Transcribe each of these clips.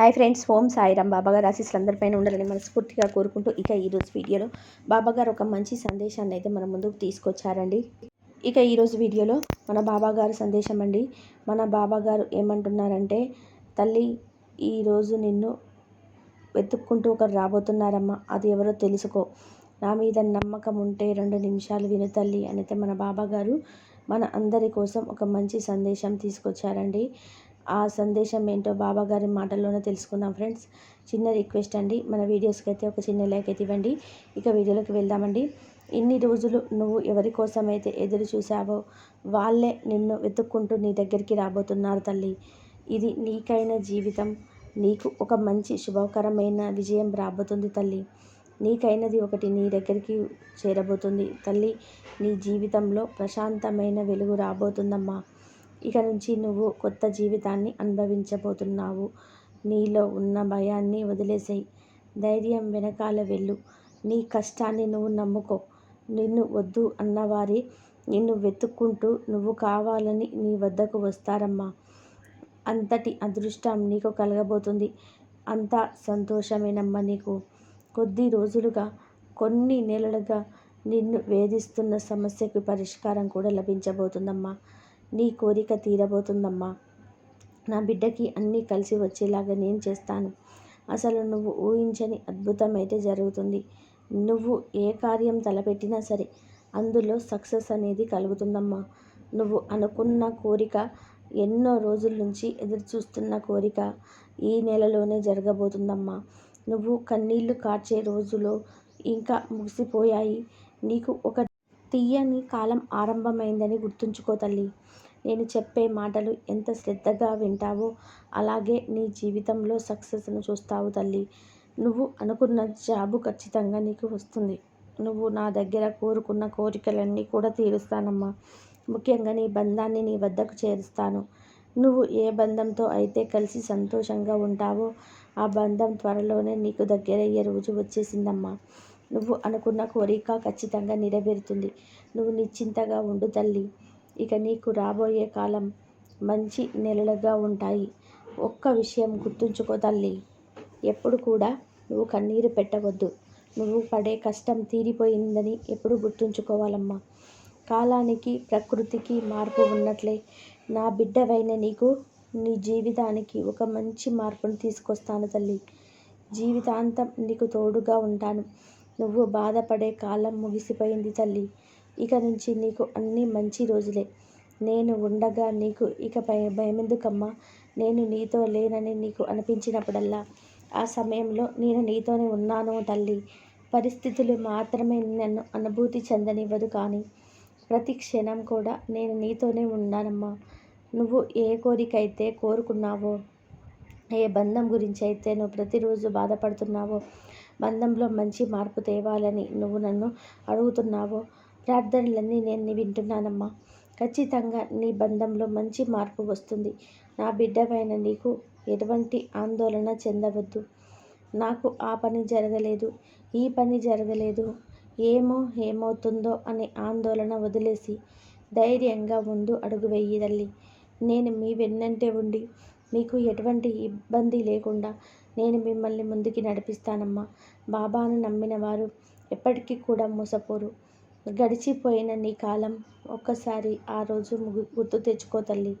Hi friends ఓం సాయిరామ్. బాబాగారు ఆశీస్సులందరిపైన ఉండాలని మనస్ఫూర్తిగా కోరుకుంటూ ఇక ఈరోజు వీడియోలో బాబాగారు ఒక మంచి సందేశాన్ని అయితే మన ముందుకు తీసుకొచ్చారండి. ఇక ఈరోజు వీడియోలో మన బాబాగారు సందేశం అండి. మన బాబాగారు ఏమంటున్నారంటే తల్లి ఈరోజు నిన్ను వెతుక్కుంటూ ఒకరు రాబోతున్నారమ్మా. అది ఎవరో తెలుసుకో. నా మీద నమ్మకం ఉంటే రెండు నిమిషాలు విను తల్లి అయితే మన బాబాగారు మన అందరి కోసం ఒక మంచి సందేశం తీసుకొచ్చారండి. ఆ సందేశం ఏంటో బాబా గారి మాటల్లోనే తెలుసుకుందాం ఫ్రెండ్స్. చిన్న రిక్వెస్ట్ అండి మన వీడియోస్కి అయితే ఒక చిన్న లైక్ అయితే ఇవ్వండి. ఇక వీడియోలోకి వెళ్దామండి. ఇన్ని రోజులు నువ్వు ఎవరి కోసం అయితే ఎదురు చూసావో వాళ్ళే నిన్ను వెతుక్కుంటూ నీ దగ్గరికి రాబోతున్నారు తల్లి. ఇది నీకైన జీవితం. నీకు ఒక మంచి శుభకరమైన విజయం రాబోతుంది తల్లి. నీకైనది ఒకటి నీ దగ్గరికి చేరబోతుంది తల్లి. నీ జీవితంలో ప్రశాంతమైన వెలుగు రాబోతుందమ్మా. ఇక నుంచి నువ్వు కొత్త జీవితాన్ని అనుభవించబోతున్నావు. నీలో ఉన్న భయాన్ని వదిలేసేయి. ధైర్యం వెనకాల వెళ్ళు. నీ కష్టాన్ని నువ్వు నమ్ముకో. నిన్ను వద్దు అన్నవారి నిన్ను వెతుక్కుంటూ నువ్వు కావాలని నీ వద్దకు వస్తారమ్మా. అంతటి అదృష్టం నీకు కలగబోతుంది. అంతా సంతోషమేనమ్మా నీకు. కొద్ది రోజులుగా కొన్ని నెలలుగా నిన్ను వేధిస్తున్న సమస్యకు పరిష్కారం కూడా లభించబోతుందమ్మా. నీ కోరిక తీరబోతుందమ్మా. నా బిడ్డకి అన్నీ కలిసి వచ్చేలాగా నేను చేస్తాను. అసలు నువ్వు ఊహించని అద్భుతం అయితే జరుగుతుంది. నువ్వు ఏ కార్యం తలపెట్టినా సరే అందులో సక్సెస్ అనేది కలుగుతుందమ్మా. నువ్వు అనుకున్న కోరిక ఎన్నో రోజుల నుంచి ఎదురు చూస్తున్న కోరిక ఈ నెలలోనే జరగబోతుందమ్మా. నువ్వు కన్నీళ్ళు కార్చే రోజులు ఇంకా ముగిసిపోయాయి. నీకు ఒక తీయని కాలం ఆరంభమైందని గుర్తుంచుకో తల్లి. నేను చెప్పే మాటలు ఎంత శ్రద్ధగా వింటావో అలాగే నీ జీవితంలో సక్సెస్ను చూస్తావు తల్లి. నువ్వు అనుకున్న జాబు ఖచ్చితంగా నీకు వస్తుంది. నువ్వు నా దగ్గర కోరుకున్న కోరికలన్నీ కూడా తీరుస్తానమ్మా. ముఖ్యంగా నీ బంధాన్ని నీ వద్దకు చేరుస్తాను. నువ్వు ఏ బంధంతో అయితే కలిసి సంతోషంగా ఉంటావో ఆ బంధం త్వరలోనే నీకు దగ్గరయ్యే రోజు వచ్చేసిందమ్మా. నువ్వు అనుకున్న కోరిక ఖచ్చితంగా నెరవేరుతుంది. నువ్వు నిశ్చింతగా ఉండు తల్లి. ఇక నీకు రాబోయే కాలం మంచి నెలలుగా ఉంటాయి. ఒక్క విషయం గుర్తుంచుకో తల్లి. ఎప్పుడు కూడా నువ్వు కన్నీరు పెట్టవద్దు. నువ్వు పడే కష్టం తీరిపోయిందని ఎప్పుడు గుర్తుంచుకోవాలమ్మా. కాలానికి ప్రకృతికి మార్పు ఉన్నట్లే నా బిడ్డవైన నీకు నీ జీవితానికి ఒక మంచి మార్పును తీసుకొస్తాను తల్లి. జీవితాంతం నీకు తోడుగా ఉంటాను. నువ్వు బాధపడే కాలం ముగిసిపోయింది తల్లి. ఇక నుంచి నీకు అన్నీ మంచి రోజులే. నేను ఉండగా నీకు ఇక భయమెందుకమ్మా? నేను నీతో లేనని నీకు అనిపించినప్పుడల్లా. ఆ సమయంలో నేను నీతోనే ఉన్నాను తల్లి. పరిస్థితులు మాత్రమే నన్ను అనుభూతి చెందనివ్వదు కానీ ప్రతి క్షణం కూడా నేను నీతోనే ఉన్నానమ్మా. నువ్వు ఏ కోరిక అయితే కోరుకున్నావో ఏ బంధం గురించి అయితే నువ్వు ప్రతిరోజు బాధపడుతున్నావో బంధంలో మంచి మార్పు తేవాలని నువ్వు నన్ను అడుగుతున్నావో? ప్రార్థనలన్నీ నేను వింటున్నానమ్మా. ఖచ్చితంగా నీ బంధంలో మంచి మార్పు వస్తుంది. నా బిడ్డపైన నీకు ఎటువంటి ఆందోళన చెందవద్దు. నాకు ఆ పని జరగలేదు ఈ పని జరగలేదు. ఏమో ఏమవుతుందో అనే ఆందోళన వదిలేసి ధైర్యంగా ముందు అడుగు వెయ్యి తల్లి. నేను మీ వెన్నంటే ఉండి మీకు ఎటువంటి ఇబ్బంది లేకుండా నేను మిమ్మల్ని ముందుకి నడిపిస్తానమ్మా. బాబాను నమ్మిన వారు ఎప్పటికీ కూడా మోసపోరు. గడిచిపోయిన నీ కాలం ఒక్కసారి ఆ రోజు గుర్తు తెచ్చుకో తల్లి.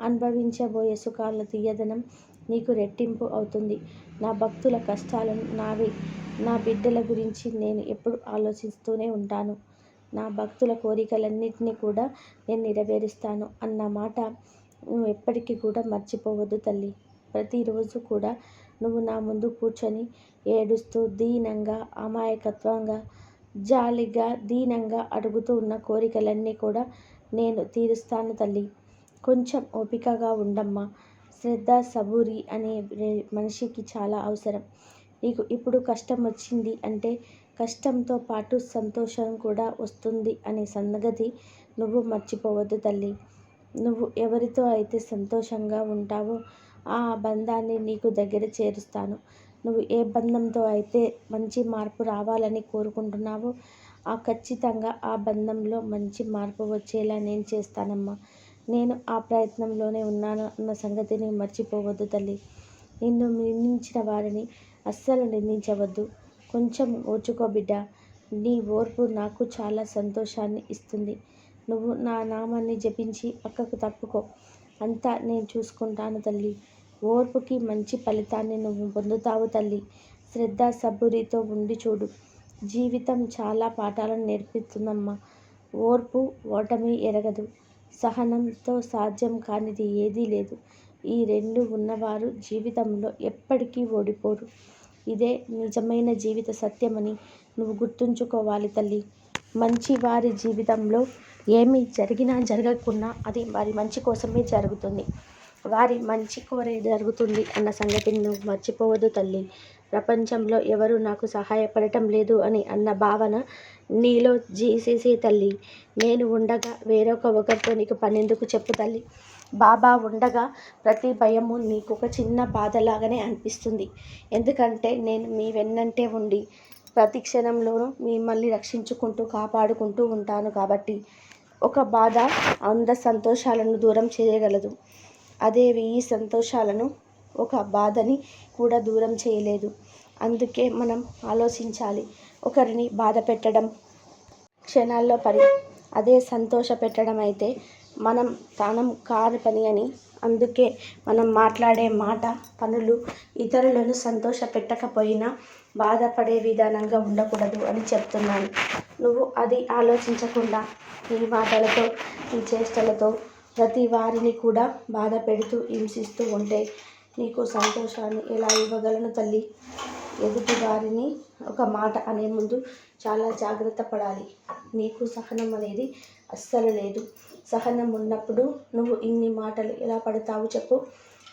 అనుభవించబోయే సుఖాల తీయదనం నీకు రెట్టింపు అవుతుంది. నా భక్తుల కష్టాలను నావి నా బిడ్డల గురించి నేను ఎప్పుడు ఆలోచిస్తూనే ఉంటాను. నా భక్తుల కోరికలన్నింటినీ కూడా నేను నెరవేరుస్తాను అన్న మాట నువ్వు ఎప్పటికీ కూడా మర్చిపోవద్దు తల్లి. ప్రతిరోజు కూడా నువ్వు నా ముందు కూర్చొని ఏడుస్తూ దీనంగా అమాయకత్వంగా జాలిగా దీనంగా అడుగుతూ ఉన్న కోరికలన్నీ కూడా నేను తీరుస్తాను తల్లి. కొంచెం ఓపికగా ఉండమ్మా. శ్రద్ధ సబూరి అనే మనిషికి చాలా అవసరం. నీకు ఇప్పుడు కష్టం వచ్చింది అంటే కష్టంతో పాటు సంతోషం కూడా వస్తుంది అనే సంగతి నువ్వు మర్చిపోవద్దు తల్లి. నువ్వు ఎవరితో అయితే సంతోషంగా ఉంటావో ఆ బంధాన్ని నీకు దగ్గర చేరుస్తాను. నువ్వు ఏ బంధంతో అయితే మంచి మార్పు రావాలని కోరుకుంటున్నావో ఆ ఖచ్చితంగా ఆ బంధంలో మంచి మార్పు వచ్చేలా నేను చేస్తానమ్మా. నేను ఆ ప్రయత్నంలోనే ఉన్నాను అన్న సంగతిని మర్చిపోవద్దు తల్లి. నిన్ను నిందించిన వారిని అస్సలు నిందించవద్దు. కొంచెం ఓర్చుకో బిడ్డ. నీ ఓర్పు నాకు చాలా సంతోషాన్ని ఇస్తుంది. నువ్వు నా నామాన్ని జపించి పక్కకు తప్పుకో. అంతా నేను చూసుకుంటాను తల్లి. ఓర్పుకి మంచి ఫలితాన్ని నువ్వు పొందుతావు తల్లి. శ్రద్ధ సబ్బురితో ఉండి చూడు. జీవితం చాలా పాఠాలను నేర్పిస్తుందమ్మా. ఓర్పు ఓటమి ఎరగదు. సహనంతో సాధ్యం కానిది ఏదీ లేదు. ఈ రెండు ఉన్నవారు జీవితంలో ఎప్పటికీ ఓడిపోరు. ఇదే నిజమైన జీవిత సత్యమని నువ్వు గుర్తుంచుకోవాలి తల్లి. మంచి వారి జీవితంలో ఏమి జరిగినా జరగకున్నా అది వారి మంచి కోసమే జరుగుతుంది. వారి మంచి కోరే జరుగుతుంది అన్న సంగతిని నువ్వు మర్చిపోవద్దు తల్లి. ప్రపంచంలో ఎవరు నాకు సహాయపడటం లేదు అని అన్న భావన నీలో జీసేసే తల్లి. నేను ఉండగా వేరొక ఒకరితో నీకు పనెందుకు చెప్పు తల్లి. బాబా ఉండగా ప్రతి భయము నీకు ఒక చిన్న బాధలాగానే అనిపిస్తుంది. ఎందుకంటే నేను మీ వెన్నంటే ఉండి ప్రతి క్షణంలోనూ మిమ్మల్ని రక్షించుకుంటూ కాపాడుకుంటూ ఉంటాను కాబట్టి ఒక బాధ అంద సంతోషాలను దూరం చేయగలదు. అదే వెయ్యి సంతోషాలను ఒక బాధని కూడా దూరం చేయలేదు. అందుకే మనం ఆలోచించాలి ఒకరిని బాధ పెట్టడం క్షణాల్లో పని అదే సంతోష పెట్టడం అయితే మనం తానం కాని పని అని. అందుకే మనం మాట్లాడే మాట పనులు ఇతరులను సంతోష పెట్టకపోయినా బాధపడే విధానంగా ఉండకూడదు అని చెప్తున్నాను. నువ్వు అది ఆలోచించకుండా నీ మాటలతో నీ చేష్టలతో ప్రతి వారిని కూడా బాధ పెడుతూ హింసిస్తూ ఉంటే నీకు సంతోషాన్ని ఎలా ఇవ్వగలను తల్లి? ఎదుటి వారిని ఒక మాట అనే ముందు చాలా జాగ్రత్త పడాలి. నీకు సహనం అనేది అస్సలు లేదు. సహనం ఉన్నప్పుడు నువ్వు ఇన్ని మాటలు ఎలా పడతావు చెప్పు.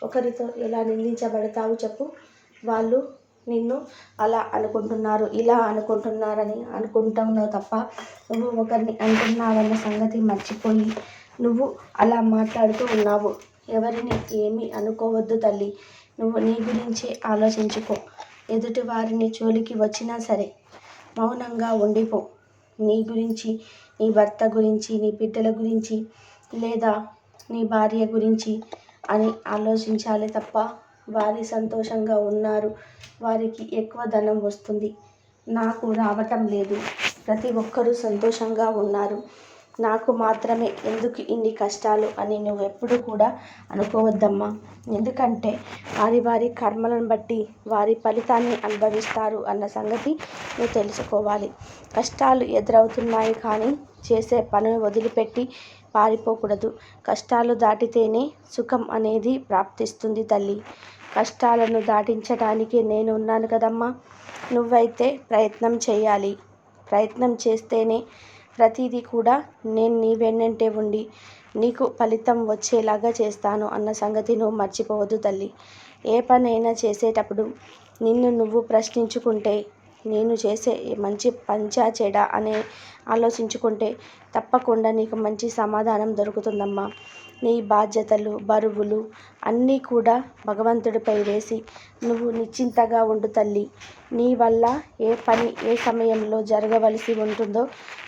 ఒకరితో ఎలా నిందించబడతావు చెప్పు. వాళ్ళు నిన్ను అలా అనుకుంటున్నారు ఇలా అనుకుంటున్నారని అనుకుంటున్నావు తప్ప నువ్వు ఒకరిని అంటున్నావన్న సంగతి మర్చిపోయి నువ్వు అలా మాట్లాడుతూ ఉన్నావు. ఎవరిని ఏమీ అనుకోవద్దు తల్లి. నువ్వు నీ గురించే ఆలోచించుకో. ఎదుటి వారిని చోలికి వచ్చినా సరే మౌనంగా ఉండిపో. నీ గురించి నీ భర్త గురించి నీ బిడ్డల గురించి లేదా నీ భార్య గురించి అని ఆలోచించాలి తప్ప వారి సంతోషంగా ఉన్నారు. వారికి ఎక్కువ ధనం వస్తుంది. నాకు రావటం లేదు. ప్రతి ఒక్కరూ సంతోషంగా ఉన్నారు. నాకు మాత్రమే ఎందుకు ఇన్ని కష్టాలు అని నువ్వు ఎప్పుడు కూడా అనుకోవద్దమ్మా. ఎందుకంటే వారి వారి కర్మలను బట్టి వారి ఫలితాన్ని అనుభవిస్తారు అన్న సంగతి నువ్వు తెలుసుకోవాలి. కష్టాలు ఎదురవుతున్నాయి కానీ చేసే పనులు వదిలిపెట్టి పారిపోకూడదు. కష్టాలు దాటితేనే సుఖం అనేది ప్రాప్తిస్తుంది తల్లి. కష్టాలను దాటించడానికి నేను ఉన్నాను కదమ్మా. నువ్వైతే ప్రయత్నం చేయాలి. ప్రయత్నం చేస్తేనే ప్రతిదీ కూడా నేను నీ వెన్నంటే ఉండి నీకు ఫలితం వచ్చేలాగా చేస్తాను అన్న సంగతి నువ్వు మర్చిపోవద్దు తల్లి. ఏ పనైనా చేసేటప్పుడు నిన్ను నువ్వు ప్రశ్నించుకుంటే నేను చేసే మంచి పంచా చెడా అనే ఆలోచించుకుంటే తప్పకుండా నీకు మంచి సమాధానం దొరుకుతుందమ్మా. నీ బాధ్యతలు బరువులు అన్నీ కూడా భగవంతుడిపై వేసి నువ్వు నిశ్చింతగా ఉండు తల్లి. నీ వల్ల ఏ పని ఏ సమయంలో జరగవలసి ఉంటుందో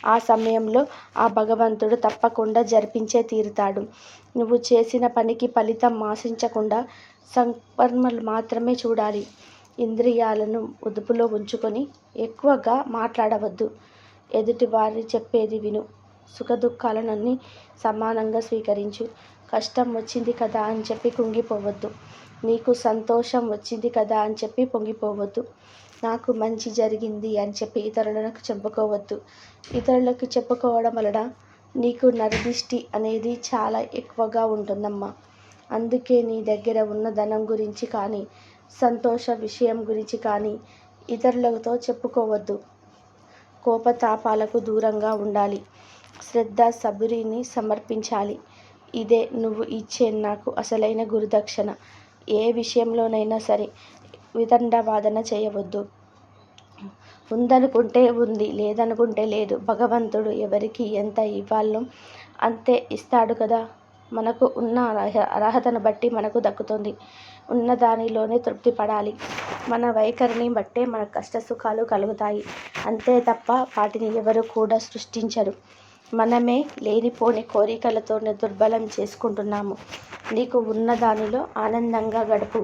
ఆ సమయంలో ఆ భగవంతుడు తప్పకుండా జరిపించే తీరుతాడు. నువ్వు చేసిన పనికి ఫలితం ఆశించకుండా సంపర్మలు మాత్రమే చూడాలి. ఇంద్రియాలను ఉదుపులో ఉంచుకొని ఎక్కువగా మాట్లాడవద్దు. ఎదుటి వారి చెప్పేది విను. సుఖదుఖాలనన్నీ సమానంగా స్వీకరించు. కష్టం వచ్చింది కదా అని చెప్పి కుంగిపోవద్దు. నీకు సంతోషం వచ్చింది కదా అని చెప్పి పొంగిపోవద్దు. నాకు మంచి జరిగింది అని చెప్పి ఇతరులకు చెప్పుకోవద్దు. ఇతరులకు చెప్పుకోవడం వలన నీకు నరదిష్టి అనేది చాలా ఎక్కువగా ఉంటుందమ్మా. అందుకే నీ దగ్గర ఉన్న ధనం గురించి కానీ సంతోష విషయం గురించి కానీ ఇతరులతో చెప్పుకోవద్దు. కోపతాపాలకు దూరంగా ఉండాలి. శ్రద్ధ సబురిని సమర్పించాలి. ఇదే నువ్వు ఇచ్చే నాకు అసలైన గురుదక్షిణ. ఏ విషయంలోనైనా సరే వితండవాదన చేయవద్దు. ఉందనుకుంటే ఉంది లేదనుకుంటే లేదు. భగవంతుడు ఎవరికి ఎంత ఇవ్వాలో అంతే ఇస్తాడు కదా. మనకు ఉన్న అర్హ అర్హతను బట్టి మనకు దక్కుతుంది. ఉన్న దానిలోనే తృప్తి పడాలి. మన వైఖరిని బట్టే మన కష్ట సుఖాలు కలుగుతాయి. అంతే తప్ప వాటిని ఎవరు కూడా సృష్టించరు. మనమే లేనిపోని కోరికలతోనే దుర్బలం చేసుకుంటున్నాము. నీకు ఉన్న దానిలో ఆనందంగా గడుపు.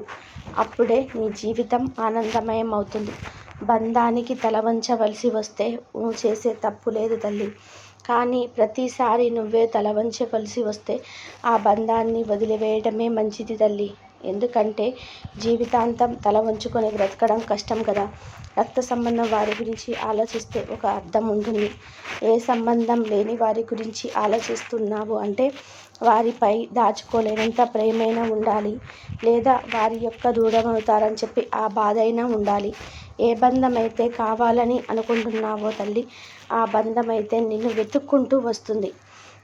అప్పుడే నీ జీవితం ఆనందమయం అవుతుంది బంధానికి తల వంచవలసి వస్తే నువ్వు చేసే తప్పు లేదు తల్లి. కానీ ప్రతిసారి నువ్వే తల వంచవలసి వస్తే ఆ బంధాన్ని వదిలివేయడమే మంచిది తల్లి. ఎందుకంటే జీవితాంతం తల వంచుకొని బ్రతకడం కష్టం కదా. రక్త సంబంధం వారి గురించి ఆలోచిస్తే ఒక అర్థం ఉంటుంది. ఏ సంబంధం లేని వారి గురించి ఆలోచిస్తున్నావు అంటే వారిపై దాచుకోలేనంత ప్రేమైనా ఉండాలి. లేదా వారి యొక్క దూరమవుతారని చెప్పి ఆ బాధ అయినా ఉండాలి. ఏ బంధమైతే కావాలని అనుకుంటున్నావో తల్లి ఆ బంధమైతే నిన్ను వెతుక్కుంటూ వస్తుంది.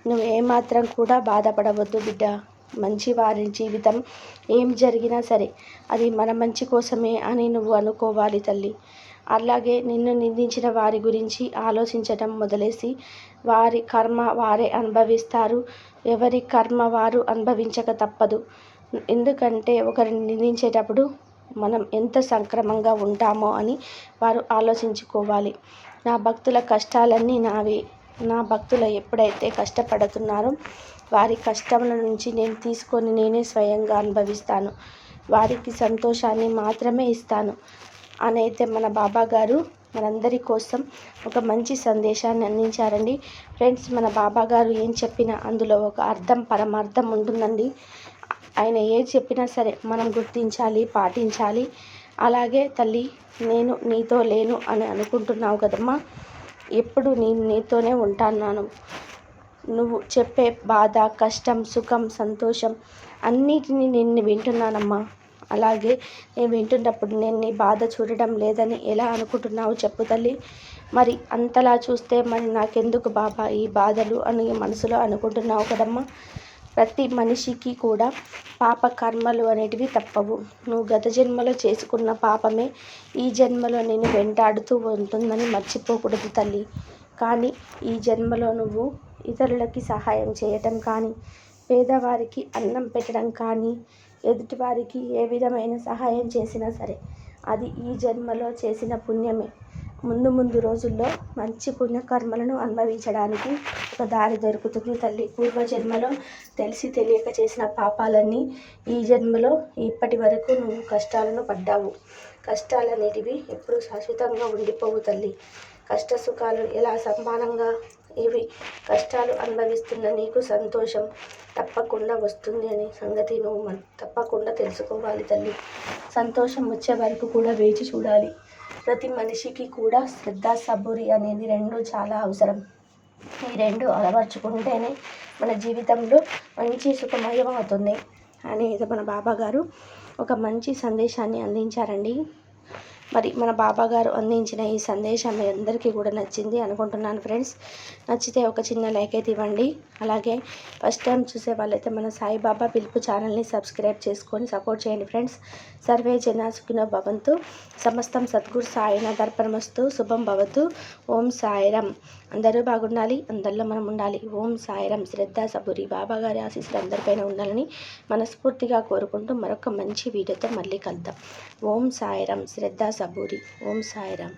నువ్వు ఏమాత్రం కూడా బాధపడవద్దు బిడ్డ. మంచి వారి జీవితం ఏం జరిగినా సరే అది మన మంచి కోసమే అని నువ్వు అనుకోవాలి తల్లి. అలాగే నిన్ను నిందించిన వారి గురించి ఆలోచించటం మొదలేసి వారి కర్మ వారే అనుభవిస్తారు. ఎవరి కర్మ వారు అనుభవించక తప్పదు. ఎందుకంటే ఒకరిని నిందించేటప్పుడు మనం ఎంత సంక్రమంగా ఉంటామో అని వారు ఆలోచించుకోవాలి. నా భక్తుల కష్టాలన్నీ నావి. నా భక్తులు ఎప్పుడైతే కష్టపడుతున్నారో వారి కష్టముల నుంచి నేను తీసుకొని నేనే స్వయంగా అనుభవిస్తాను. వారికి సంతోషాన్ని మాత్రమే ఇస్తాను. అని అయితే మన బాబా గారు మనందరి కోసం ఒక మంచి సందేశాన్ని అందించారండి. ఫ్రెండ్స్ మన బాబా గారు ఏం చెప్పినా అందులో ఒక అర్థం పరమార్థం ఉంటుందండి. ఆయన ఏది చెప్పినా సరే మనం గుర్తించాలి పాటించాలి. అలాగే తల్లి నేను నీతో లేను అని అనుకుంటున్నావు కదమ్మా. ఎప్పుడు నేను నీతోనే ఉంటాను నువ్వు చెప్పే బాధ కష్టం సుఖం సంతోషం అన్నిటినీ నేను వింటున్నానమ్మా. అలాగే నేను వింటున్నప్పుడు నేను నీ బాధ చూడడం లేదని ఎలా అనుకుంటున్నావు చెప్పు తల్లి. మరి అంతలా చూస్తే మరి నాకెందుకు బాబా ఈ బాధలు అని మనసులో అనుకుంటున్నావు కదమ్మా. ప్రతి మనిషికి కూడా పాప కర్మలు అనేటివి తప్పవు. నువ్వు గత జన్మలో చేసుకున్న పాపమే ఈ జన్మలో నేను వెంటాడుతూ ఉంటుందని మర్చిపోకూడదు తల్లి. కానీ ఈ జన్మలో నువ్వు ఇతరులకి సహాయం చేయటం కానీ పేదవారికి అన్నం పెట్టడం కానీ ఎదుటివారికి ఏ విధమైన సహాయం చేసినా సరే అది ఈ జన్మలో చేసిన పుణ్యమే. ముందు ముందు రోజుల్లో మంచి పుణ్యకర్మలను అనుభవించడానికి ఒక దారి దొరుకుతుంది తల్లి. పూర్వజన్మలో తెలిసి తెలియక చేసిన పాపాలన్నీ ఈ జన్మలో ఇప్పటి వరకు నువ్వు కష్టాలను పడ్డావు. కష్టాలనేటివి ఎప్పుడు శాశ్వతంగా ఉండిపోవు తల్లి. కష్ట సుఖాలు ఎలా సమానంగా ఇవి కష్టాలు అనుభవిస్తున్న నీకు సంతోషం తప్పకుండా వస్తుంది అనే సంగతి నువ్వు మన తప్పకుండా తెలుసుకోవాలి తల్లి. సంతోషం వచ్చే వరకు కూడా వేచి చూడాలి. ప్రతి మనిషికి కూడా శ్రద్ధ సబురి అనేది రెండు చాలా అవసరం. ఈ రెండు అలవర్చుకుంటేనే మన జీవితంలో మంచి సుఖమయం అవుతుంది. అనేది మన బాబా గారు ఒక మంచి సందేశాన్ని అందించారండి. మరి మన బాబా గారు అందించిన ఈ సందేశం మీ అందరికీ కూడా నచ్చింది అనుకుంటున్నాను ఫ్రెండ్స్. నచ్చితే ఒక చిన్న లైక్ అయితే ఇవ్వండి. అలాగే ఫస్ట్ టైం చూసే వాళ్ళైతే మన సాయిబాబా పిలుపు ఛానల్ని సబ్స్క్రైబ్ చేసుకొని సపోర్ట్ చేయండి ఫ్రెండ్స్. సర్వే జన సుఖినో భవంతు. సమస్తం సద్గురు సాయిన దర్పణమస్తు. శుభం భవతు. ఓం సాయిరం. అందరూ బాగుండాలి. అందరిలో మనం ఉండాలి. ఓం సాయిరం. శ్రద్ధ సబురి బాబా గారి ఆశీస్సులు అందరిపైన ఉండాలని మనస్ఫూర్తిగా కోరుకుంటూ మరొక మంచి వీడియోతో మళ్ళీ కలుద్దాం. ఓం సాయిరం. శ్రద్ధ సబూరి ఓం సాయిరామ్